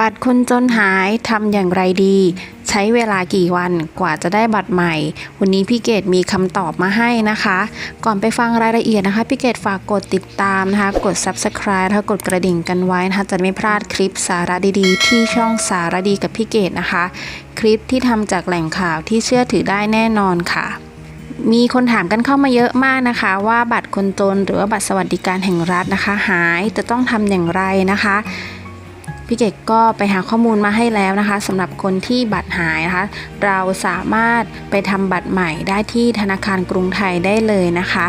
บัตรคนจนหายทำอย่างไรดี ใช้เวลากี่วันกว่าจะได้บัตรใหม่ วันนี้พี่เกดมีคำตอบมาให้นะคะ ก่อนไปฟังรายละเอียดนะคะ พี่เกดฝากกดติดตามนะคะ กด subscribe แล้วกดกระดิ่งกันไว้นะคะ จะไม่พลาดคลิปสาระดีๆ ที่ช่องสาระดีกับพี่เกดนะคะ คลิปที่ทำจากแหล่งข่าวที่เชื่อถือได้แน่นอนค่ะมีคนถามกันเข้ามาเยอะมากนะคะ ว่าบัตรคนจนหรือว่าบัตรสวัสดิการแห่งรัฐนะคะ หายจะต้องทำอย่างไรนะคะ พี่เกดก็ไปหาข้อมูลมาให้แล้วนะคะสำหรับคนที่บัตรหายนะคะ เราสามารถไปทำบัตรใหม่ได้ที่ธนาคารกรุงไทยได้เลยนะคะ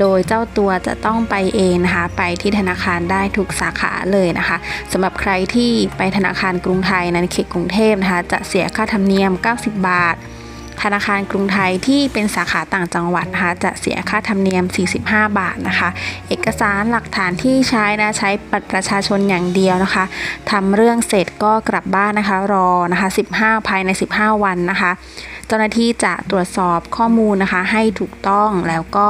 โดยเจ้าตัวจะต้องไปเองนะคะ ไปที่ธนาคารได้ทุกสาขาเลยนะคะสำหรับใครที่ไปธนาคารกรุงไทยในเขตกรุงเทพนะคะ จะเสียค่าธรรมเนียม 90 บาท ธนาคารกรุงไทยที่เป็นสาขาต่างจังหวัดนะคะจะเสียค่าธรรมเนียม 45 บาทนะคะ เอกสารหลักฐานที่ใช้นะใช้บัตรประชาชนอย่างเดียวนะคะทำเรื่องเสร็จก็กลับบ้านนะคะรอนะคะ 15 ภายใน 15 วันนะคะ เจ้าหน้าที่จะตรวจสอบข้อมูลนะคะให้ถูกต้องแล้วก็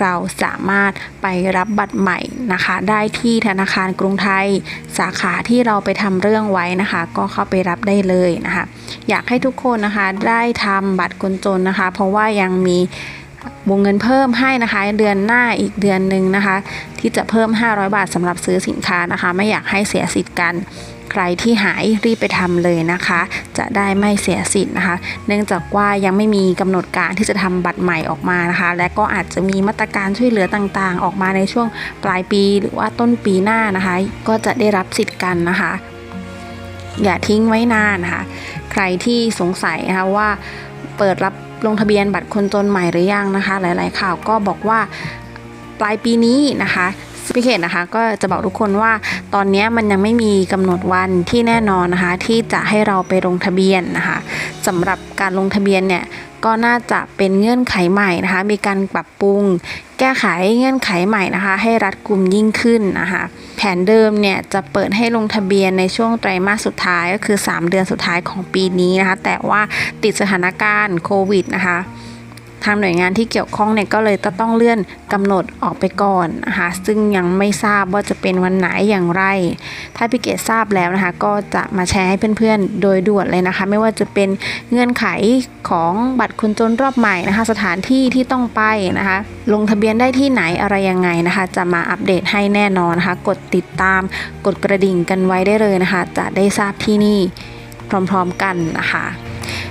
เราสามารถไปรับบัตรใหม่นะคะ ได้ที่ธนาคารกรุงไทย สาขาที่เราไปทำเรื่องไว้นะคะ ก็เข้าไปรับได้เลยนะคะ อยากให้ทุกคนนะคะได้ทำบัตรคนจนนะคะ เพราะว่ายังมีวงเงินเพิ่มให้นะคะเดือนหน้าอีกเดือนหนึ่งนะคะ ที่จะเพิ่ม 500 บาทสำหรับซื้อสินค้านะคะ ไม่อยากให้เสียสิทธิ์กัน ใครที่หายรีบไปทำเลยนะคะ จะได้ไม่เสียสิทธิ์นะคะ เนื่องจากว่ายังไม่มีกำหนดการที่จะทำบัตรใหม่ออกมานะคะ และก็อาจจะมีมาตรการช่วยเหลือต่างๆ ออกมาในช่วงปลายปี หรือว่าต้นปีหน้านะคะ ก็จะได้รับสิทธิ์กันนะคะ อย่าทิ้งไว้นานนะคะ ใครที่สงสัยนะคะว่าเปิดรับลงทะเบียนบัตรคนจนใหม่หรือยังนะคะ หลาย ๆ ข่าวก็บอกว่าปลายปีนี้นะคะ พี่เขตนะคะ ก็จะบอกทุกคนว่าตอนนี้มันยังไม่มีกำหนดวันที่แน่นอนนะคะ ที่จะให้เราไปลงทะเบียนนะคะสำหรับการลงทะเบียนเนี่ยก็น่าจะเป็นเงื่อนไขใหม่นะคะ มีการปรับปรุง แก้ไขเงื่อนไขใหม่นะคะ ให้รัดกุมยิ่งขึ้นนะคะ แผนเดิมเนี่ยจะเปิดให้ลงทะเบียนในช่วงไตรมาสสุดท้ายก็คือ 3 เดือนสุดท้ายของปีนี้นะคะ แต่ว่าติดสถานการณ์โควิดนะคะ ทางหน่วยงานที่เกี่ยวข้องเนี่ยก็เลยต้องเลื่อนกำหนดออกไปก่อนนะคะซึ่งยังไม่ทราบว่าจะเป็นวันไหนอย่างไร ถ้าพี่เกดทราบแล้วนะคะก็จะมาแชร์ให้เพื่อนๆ โดยด่วนเลยนะคะ ไม่ว่าจะเป็นเงื่อนไขของบัตรคนจนรอบใหม่นะคะ สถานที่ที่ต้องไปนะคะ ลงทะเบียนได้ที่ไหนอะไรยังไงนะคะ จะมาอัปเดตให้แน่นอนนะคะ กดติดตามกดกระดิ่งกันไว้ได้เลยนะคะ จะได้ทราบที่นี่พร้อมๆกันนะคะ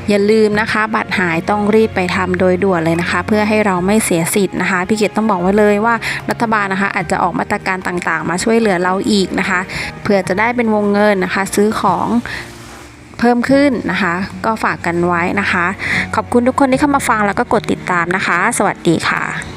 อย่าลืมนะคะ บัตรหายต้องรีบไปทำโดยด่วนเลยนะคะ เพื่อให้เราไม่เสียสิทธิ์นะคะพี่เกดต้องบอกไว้เลยว่ารัฐบาลนะคะ อาจจะออกมาตรการต่างๆ มาช่วยเหลือเราอีกนะคะ เพื่อจะได้เป็นวงเงินนะคะ ซื้อของเพิ่มขึ้นนะคะ ก็ฝากกันไว้นะคะ ขอบคุณทุกคนที่เข้ามาฟังแล้วก็กดติดตามนะคะ สวัสดีค่ะ